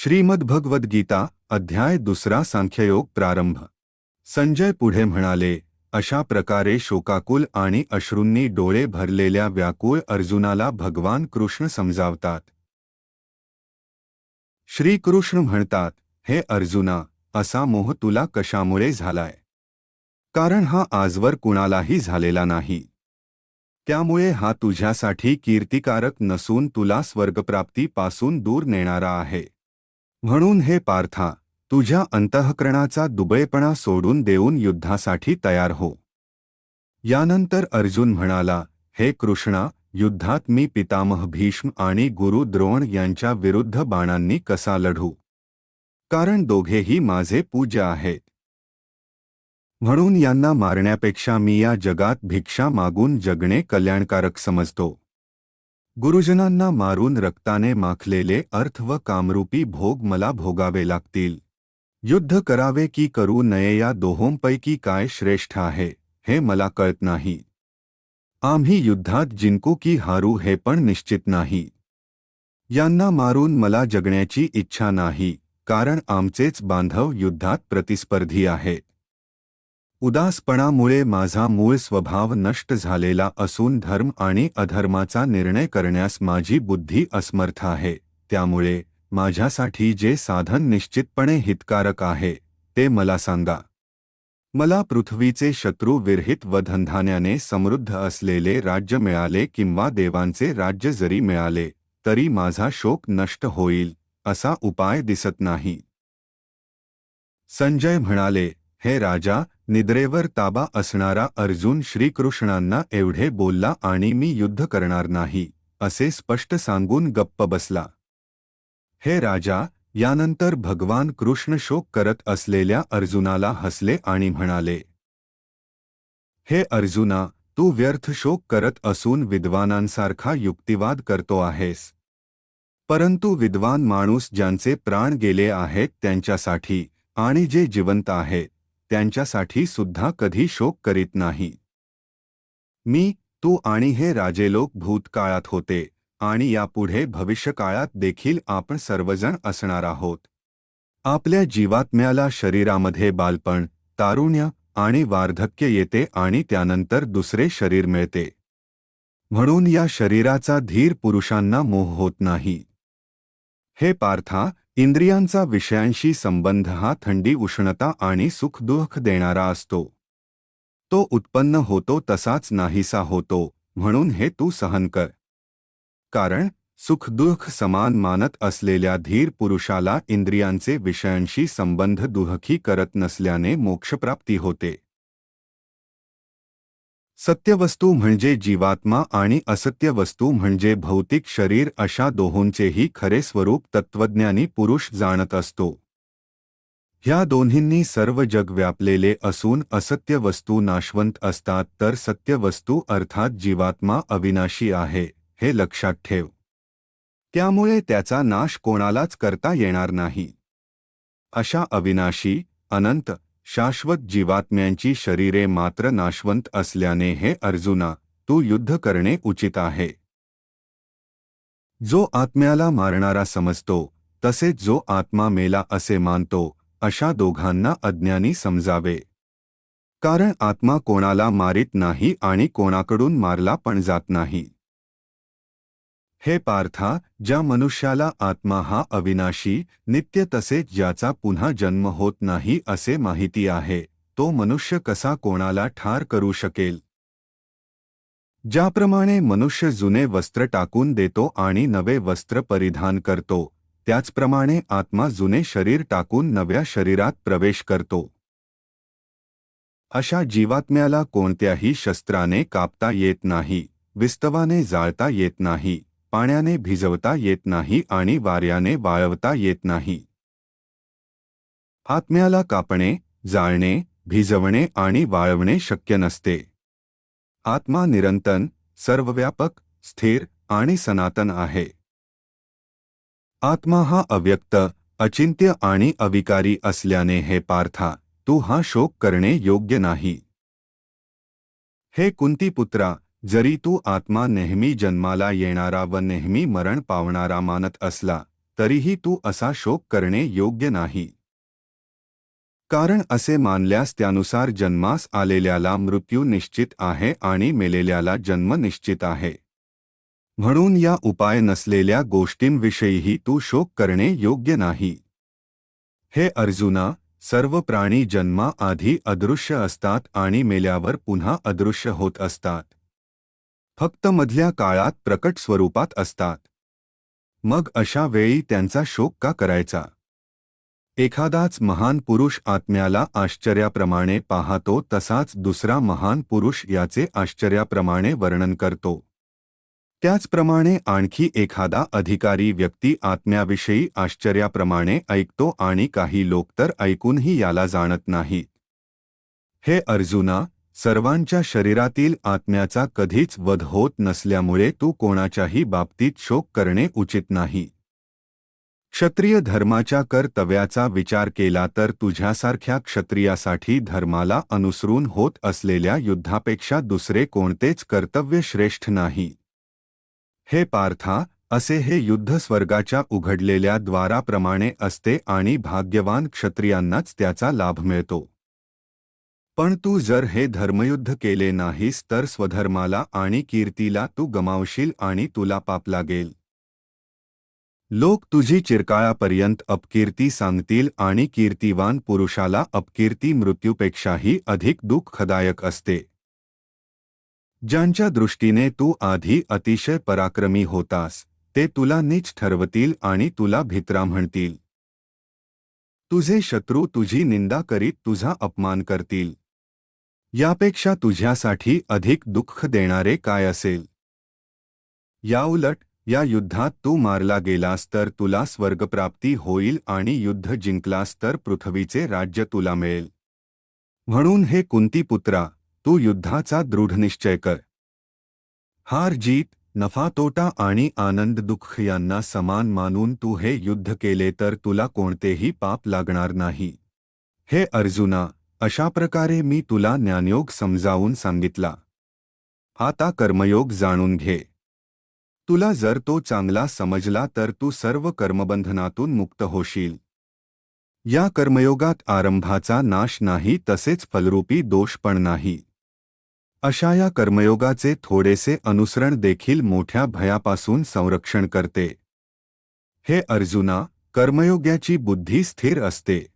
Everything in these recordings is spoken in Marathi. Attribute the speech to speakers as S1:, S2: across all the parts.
S1: श्रीमद्भगवद्गीता, अध्याय दुसरा सांख्ययोग प्रारंभ. संजय पुढे म्हणाले, अशा प्रकारे शोकाकुल आणि अश्रूंनी डोळे भरलेल्या व्याकुळ अर्जुनाला भगवान कृष्ण समजावतात. श्रीकृष्ण म्हणतात, हे अर्जुना, असा मोह तुला कशामुळे झालाय? कारण हा आजवर कुणालाही झालेला नाही. त्यामुळे हा तुझ्यासाठी कीर्तिकारक नसून तुला स्वर्गप्राप्तीपासून दूर नेणारा आहे. म्हणून हे पार्था तुझ्या अंतःकरणाचा दुबळेपणा सोडून देऊन युद्धासाठी तयार हो. यानंतर अर्जुन म्हणाला हे कृष्णा युद्धात मी पितामह भीष्म आणि गुरु द्रोण यांच्या विरुद्ध बाणांनी कसा लढू? कारण दोघेही माझे पूज्य आहेत. म्हणून यांना मारण्यापेक्षा मी या जगात भिक्षा मागून जगणे कल्याणकारक समजतो. गुरुजनांना मारून रक्ताने माखलेले अर्थ व कामरूपी भोग मला भोगावे लागतील युद्ध करावे की करू नये या दोहोंपैकी काय श्रेष्ठ आहे हे मला कळत नाही आम्ही युद्धात जिंकू की हारू हे पण निश्चित नाही यांना मारून मला जगण्याची इच्छा नाही कारण आमचेच बांधव युद्धात प्रतिस्पर्धी आहेत उदासपणामुळे माझा मूळ स्वभाव नष्ट झालेला असून धर्म आणि अधर्माचा निर्णय करण्यास माझी बुद्धी असमर्थ आहे. त्यामुळे माझ्यासाठी जे साधन निश्चितपणे हितकारक आहे ते मला सांगा. मला पृथ्वीचे शत्रू विरहित व धनधान्याने समृद्ध असलेले राज्य मिळाले किंवा देवांचे राज्य जरी मिळाले तरी माझा शोक नष्ट होईल असा उपाय दिसत नाही. संजय म्हणाले हे राजा निद्रेवर ताबा असणारा अर्जुन श्रीकृष्णांना एवढे बोलला आणि मी युद्ध करणार नाही असे स्पष्ट सांगून गप्प बसला. हे राजा यानंतर भगवान कृष्ण शोक करत असलेल्या अर्जुनाला हसले आणि म्हणाले हे अर्जुना तू व्यर्थ शोक करत असून विद्वानांसारखा युक्तिवाद करतो आहेस. परंतु विद्वान माणूस ज्यांचे प्राण गेले आहेत त्यांच्यासाठी आणि जे जिवंत आहेत त्यांच्यासाठी सुद्धा कधी शोक करीत नाही. मी तू आणि हे राजेलोक भूतकाळात होते आणि यापुढे भविष्यकाळात देखील आपण सर्वजण असणार आहोत. आपल्या जीवात्म्याला शरीरामध्ये बालपण तारुण्य आणि वार्धक्य येते आणि त्यानंतर दुसरे शरीर मिळते. म्हणून या शरीराचा धीर पुरुषांना मोह होत नाही. हे पार्था इंद्रियांचा विषयांशी संबंध हा थंडी उष्णता आणि सुखदुःख देणारा असतो. तो उत्पन्न होतो तसाच नाहीसा होतो म्हणून हे तू सहन कर. कारण सुखदुःख समान मानत असलेल्या धीर पुरुषाला इंद्रियांचे विषयांशी संबंध दुहखी करत नसल्याने मोक्षप्राप्ती होते. सत्यवस्तू म्हणजे जीवात्मा आणि असत्य वस्तू म्हणजे भौतिक शरीर अशा दोहोंचेही खरे स्वरूप तत्वज्ञानी पुरुष जाणत असतो. ह्या दोन्हींनी सर्व जग व्यापलेले असून असत्य वस्तू नाशवंत असतात तर सत्य वस्तू अर्थात जीवात्मा अविनाशी आहे हे लक्षात ठेव. त्यामुळे त्याचा नाश कोणालाच करता येणार नाही. अशा अविनाशी अनंत शाश्वत जीवात्म्यांची शरीरे मात्र नाशवंत असल्याने हे अर्जुना तू युद्ध करणे उचित आहे. जो आत्म्याला मारणारा समजतो तसेच जो आत्मा मेला असे मानतो अशा दोघांना अज्ञानी समजावे. कारण आत्मा कोणाला मारित नाही आणि कोणाकडून मारला पण जात नाही. हे पार्था ज्या मनुष्याला आत्मा हा अविनाशी नित्य तसेच ज्याचा पुन्हा जन्म होत नाही असे माहिती आहे तो मनुष्य कसा कोणाला ठार करू शकेल? ज्याप्रमाणे मनुष्य जुने वस्त्र टाकून देतो आणि नवे वस्त्र परिधान करतो त्याचप्रमाणे आत्मा जुने शरीर टाकून नव्या शरीरात प्रवेश करतो. अशा जीवात्म्याला कोणत्याही शस्त्राने कापता येत नाही विस्तवाने जाळता येत नाही. पाण्याने भिजवता येत नाही आणि वाऱ्याने वाळवता येत नाही. आत्म्याला कापणे जाळणे भिजवणे आणि वाळवणे शक्य नसते. आत्मा निरंतन सर्वव्यापक स्थिर आणि सनातन आहे. आत्मा हा अव्यक्त अचिंत्य आणि अविकारी असल्याने हे पार्था तू हा शोक करणे योग्य नाही. हे कुंतीपुत्रा जरी तू आत्मा नेहमी जन्माला येणारा व नेहमी मरण पावणारा मानत असला तरीही तू असा शोक करणे योग्य नाही. कारण असे मानल्यास त्यानुसार जन्मास आलेल्याला मृत्यू निश्चित आहे आणि मेलेल्याला जन्म निश्चित आहे. म्हणून या उपाय नसलेल्या गोष्टींविषयीही तू शोक करणे योग्य नाही. हे अर्जुना सर्व प्राणी जन्माआधी अदृश्य असतात आणि मेल्यावर पुन्हा अदृश्य होत असतात. फक्त मधल्या काळात प्रकट स्वरूपात असतात. मग अशा वेळी त्यांचा शोक का करायचा? एखादाच महान पुरुष आत्म्याला आश्चर्याप्रमाणे पाहतो तसाच दुसरा महान पुरुष याचे आश्चर्याप्रमाणे वर्णन करतो. त्याचप्रमाणे आणखी एखादा अधिकारी व्यक्ती आत्म्याविषयी आश्चर्याप्रमाणे ऐकतो आणि काही लोक तर ऐकूनही याला जाणत नाहीत. हे अर्जुना सर्वांच्या शरीरातील आत्म्याचा कधीच वध होत नसल्यामुळे तू कोणाच्याही बाबतीत शोक करणे उचित नाही. क्षत्रिय धर्माच्या कर्तव्याचा विचार केला तर तुझ्यासारख्या क्षत्रियासाठी धर्माला अनुसरून होत असलेल्या युद्धापेक्षा दुसरे कोणतेच कर्तव्य श्रेष्ठ नाही. हे पार्था असे हे युद्ध स्वर्गाच्या उघडलेल्या द्वाराप्रमाणे असते आणि भाग्यवान क्षत्रियांनाच त्याचा लाभ मिळतो. पण तू जर हे धर्मयुद्ध केले नाहीस तर स्वधर्माला आणि कीर्तीला तू गमावशील आणि तुला पाप लागेल. लोक तुझी चिरकाळापर्यंत अपकीर्ती सांगतील आणि कीर्तिवान पुरुषाला अपकीर्ती मृत्यूपेक्षाही अधिक दुःखदायक असते. ज्यांच्या दृष्टीने तू आधी अतिशय पराक्रमी होतास ते तुला नीच ठरवतील आणि तुला भित्रा म्हणतील. तुझे शत्रू तुझी निंदा करीत तुझा अपमान करतील. यापेक्षा तुझ्यासाठी अधिक दुःख देणारे काय असेल? याउलट या युद्धात तू मारला गेलास तर तुला स्वर्गप्राप्ती होईल आणि युद्ध जिंकलास तर पृथ्वीचे राज्य तुला मिळेल. म्हणून हे कुंतीपुत्रा तू युद्धाचा दृढनिश्चय कर. हार जीत नफा तोटा आणि आनंद दुःख यांना समान मानून तू हे युद्ध केले तर तुला कोणतेही पाप लागणार नाही. हे अर्जुना अशा प्रकारे मी तुला ज्ञानयोग समजावून सांगितला. आता कर्मयोग जाणून घे. तुला जर तो चांगला समजला तर तू सर्व कर्मबंधनातून मुक्त होशील. या कर्मयोगात आरंभाचा नाश नाही तसेच फलरूपी दोष पण नाही. अशा या कर्मयोगाचे थोडेसे अनुसरण देखील मोठ्या भयापासून संरक्षण करते. हे अर्जुना कर्मयोग्याची बुद्धी स्थिर असते.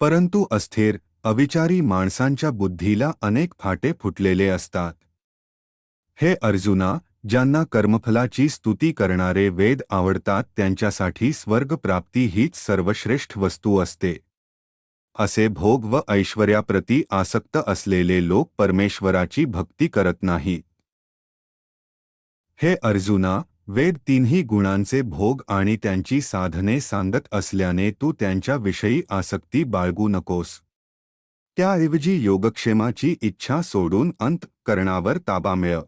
S1: परंतु अस्थिर अविचारी माणसांच्या बुद्धीला अनेक फाटे फुटलेले असतात. हे अर्जुना ज्यांना कर्मफलाची स्तुती करणारे वेद आवडतात त्यांच्यासाठी स्वर्गप्राप्ती हीच सर्वश्रेष्ठ वस्तू असते. असे भोग व ऐश्वर्याप्रती आसक्त असलेले लोक परमेश्वराची भक्ती करत नाहीत. हे अर्जुना वेद तिन्ही गुणांचे भोग आणि त्यांची साधने सांगत असल्याने तू त्यांच्याविषयी आसक्ती बाळगू नकोस. त्याऐवजी योगक्षेमाची इच्छा सोडून अंत करणावर ताबा मिळ.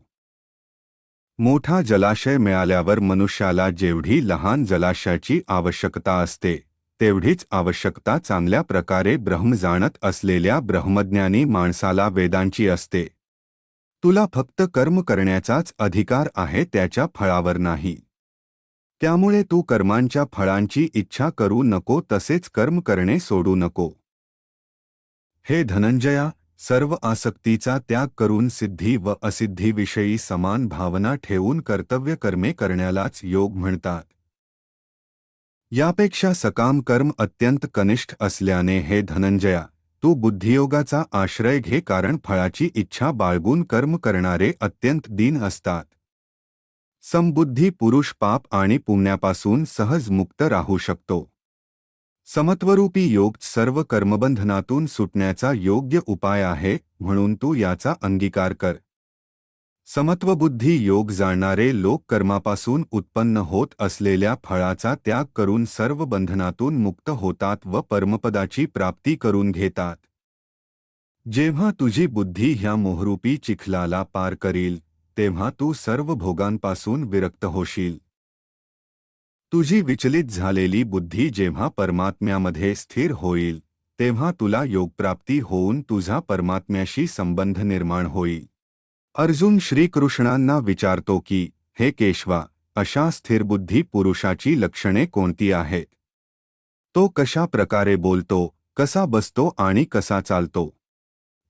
S1: मोठा जलाशय मिळाल्यावर मनुष्याला जेवढी लहान जलाशयाची आवश्यकता असते तेवढीच आवश्यकता चांगल्या प्रकारे ब्रह्म जाणत असलेल्या ब्रह्मज्ञानी माणसाला वेदांची असते. तुला फक्त कर्म करण्याचाच अधिकार आहे त्याच्या फळावर नाही. त्यामुळे तू कर्मांच्या फळांची इच्छा करू नको तसेच कर्म करणे सोडू नको. हे धनंजया सर्व आसक्तीचा त्याग करून सिद्धी व असिद्धीविषयी समान भावना ठेवून कर्तव्य कर्मे करण्यालाच योग म्हणतात. यापेक्षा सकाम कर्म अत्यंत कनिष्ठ असल्याने हे धनंजया तू बुद्धियोगाचा आश्रय घे कारण फळाची इच्छा बाळगून कर्म करणारे अत्यंत दीन असतात. समबुद्धी पुरुष पाप आणि पुण्यापासून सहज मुक्त राहू शकतो. समत्वरूपी योग सर्व कर्मबंधनातून सुटण्याचा योग्य उपाय आहे म्हणून तू याचा अंगीकार कर. समत्वबुद्धी योग जाणणारे लोक कर्मापासून उत्पन्न होत असलेल्या फळाचा त्याग करून सर्व बंधनातून मुक्त होतात व परमपदाची प्राप्ती करून घेतात. जेव्हा तुझी बुद्धी ह्या मोहरूपी चिखलाला पार करील तेव्हा तू सर्व भोगांपासून विरक्त होशील. तुझी विचलित झालेली बुद्धी जेव्हा परमात्म्यामध्ये स्थिर होईल, तेव्हा तुला योगप्राप्ती होऊन तुझा परमात्म्याशी संबंध निर्माण होईल. अर्जुन श्रीकृष्णांना विचारतो की, हे केशवा, अशा स्थिरबुद्धी पुरुषाची लक्षणे कोणती आहेत? तो कशा प्रकारे बोलतो, कसा बसतो आणि कसा चालतो?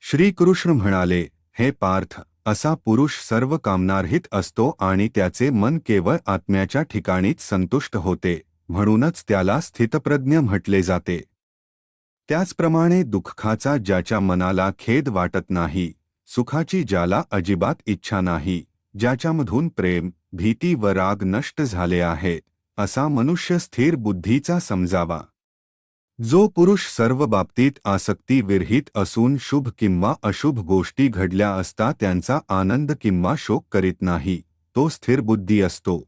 S1: श्रीकृष्ण म्हणाले, हे पार्थ असा पुरुष सर्व कामनारहित असतो आणि त्याचे मन केवळ आत्म्याच्या ठिकाणीच संतुष्ट होते म्हणूनच त्याला स्थितप्रज्ञ म्हटले जाते. त्याचप्रमाणे दुःखाचा ज्याच्या मनाला खेद वाटत नाही सुखाची ज्याला अजिबात इच्छा नाही ज्याच्यामधून प्रेम भीती व राग नष्ट झाले आहे असा मनुष्य स्थिर बुद्धीचा समजावा. जो पुरुष सर्व बाबतीत आसक्ती विरहित असून शुभ किंवा अशुभ गोष्टी घडल्या असता त्यांचा आनंद किंवा शोक करीत नाही तो स्थिर बुद्धी असतो.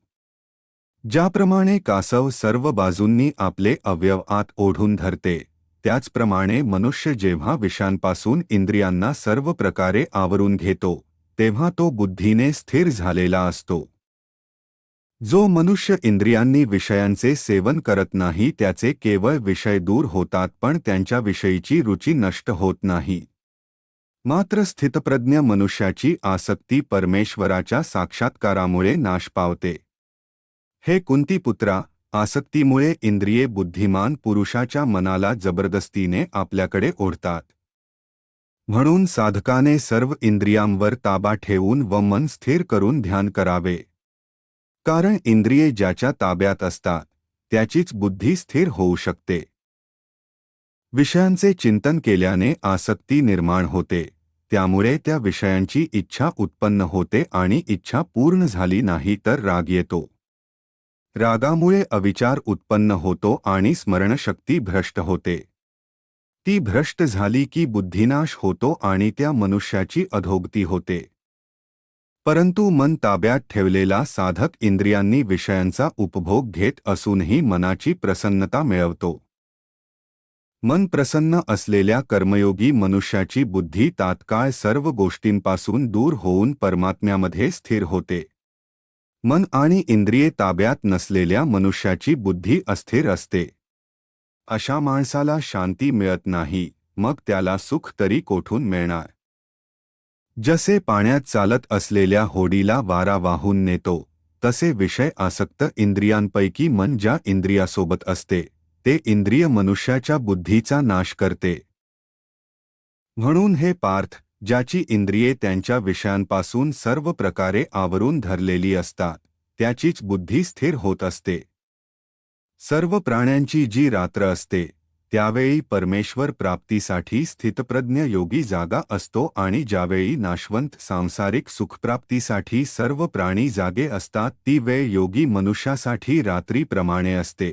S1: ज्याप्रमाणे कासव सर्व बाजूंनी आपले अवयव आत ओढून धरते त्याचप्रमाणे मनुष्य जेव्हा विषांपासून इंद्रियांना सर्व प्रकारे आवरून घेतो तेव्हा तो बुद्धीने स्थिर झालेला असतो. जो मनुष्य इंद्रियांनी विषयांचे सेवन करत नाही त्याचे केवळ विषय दूर होतात पण त्यांच्याविषयीची रुची नष्ट होत नाही. मात्र स्थितप्रज्ञ मनुष्याची आसक्ती परमेश्वराच्या साक्षात्कारामुळे नाश पावते. हे कुंतीपुत्रा आसक्तीमुळे इंद्रिये बुद्धिमान पुरुषाच्या मनाला जबरदस्तीने आपल्याकडे ओढतात. म्हणून साधकाने सर्व इंद्रियांवर ताबा ठेवून व मन स्थिर करून ध्यान करावे. कारण इंद्रिये ज्याच्या ताब्यात असतात त्याचीच बुद्धी स्थिर होऊ शकते. विषयांचे चिंतन केल्याने आसक्ती निर्माण होते त्यामुळे त्या विषयांची इच्छा उत्पन्न होते आणि इच्छा पूर्ण झाली नाही तर राग येतो. रागामुळे अविचार उत्पन्न होतो आणि स्मरणशक्ती भ्रष्ट होते. ती भ्रष्ट झाली की बुद्धिनाश होतो आणि त्या मनुष्याची अधोगती होते. परंतु मन ताब्यात ठेवलेला साधक इंद्रियांनी विषयांचा उपभोग घेत असूनही मनाची प्रसन्नता मिळवतो. मन प्रसन्न असलेल्या कर्मयोगी मनुष्याची बुद्धी तात्काळ सर्व गोष्टींपासून दूर होऊन परमात्म्यामध्ये स्थिर होते. मन आणि इंद्रिये ताब्यात नसलेल्या मनुष्याची बुद्धी अस्थिर असते. अशा माणसाला शांती मिळत नाही मग त्याला सुख तरी कोठून मिळणार? जसे पाण्यात चालत असलेल्या होडीला वारा वाहून नेतो तसे विषय आसक्त इंद्रियांपैकी मन ज्या इंद्रियासोबत असते ते इंद्रिय मनुष्याच्या बुद्धीचा नाश करते. म्हणून हे पार्थ ज्याची इंद्रिये त्यांच्या विषयांपासून सर्व प्रकारे आवरून धरलेली असतात त्याचीच बुद्धी स्थिर होत असते. सर्व प्राण्यांची जी रात्र असते त्यावेळी परमेश्वर प्राप्तीसाठी स्थितप्रज्ञ योगी जागा असतो आणि ज्यावेळी नाशवंत सांसारिक सुखप्राप्तीसाठी सर्व प्राणी जागे असतात ती वेळ योगी मनुष्यासाठी रात्रीप्रमाणे असते.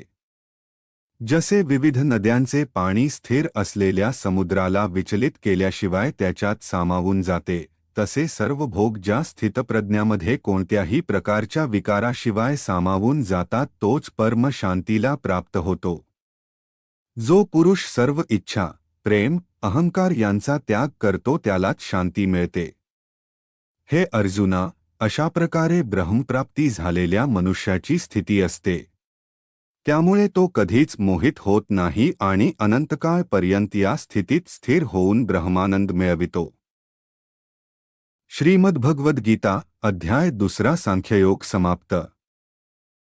S1: जसे विविध नद्यांचे पाणी स्थिर असलेल्या समुद्राला विचलित केल्याशिवाय त्याच्यात सामावून जाते तसे सर्व भोग ज्या स्थितप्रज्ञामध्ये कोणत्याही प्रकारच्या विकाराशिवाय सामावून जातात तोच परम शांतीला प्राप्त होतो. जो पुरुष सर्व इच्छा, प्रेम, अहंकार यांचा त्याग करतो त्यालाच शांती मिळते. हे अर्जुना, अशा प्रकारे ब्रह्मप्राप्ती झालेल्या मनुष्याची स्थिती असते. त्यामुळे तो कधीच मोहित होत नाही आणि अनंतकाळपर्यंत या स्थितीत स्थिर होऊन ब्रह्मानंद मिळवितो. श्रीमद्भगवद्गीता, अध्याय दुसरा सांख्ययोग समाप्त.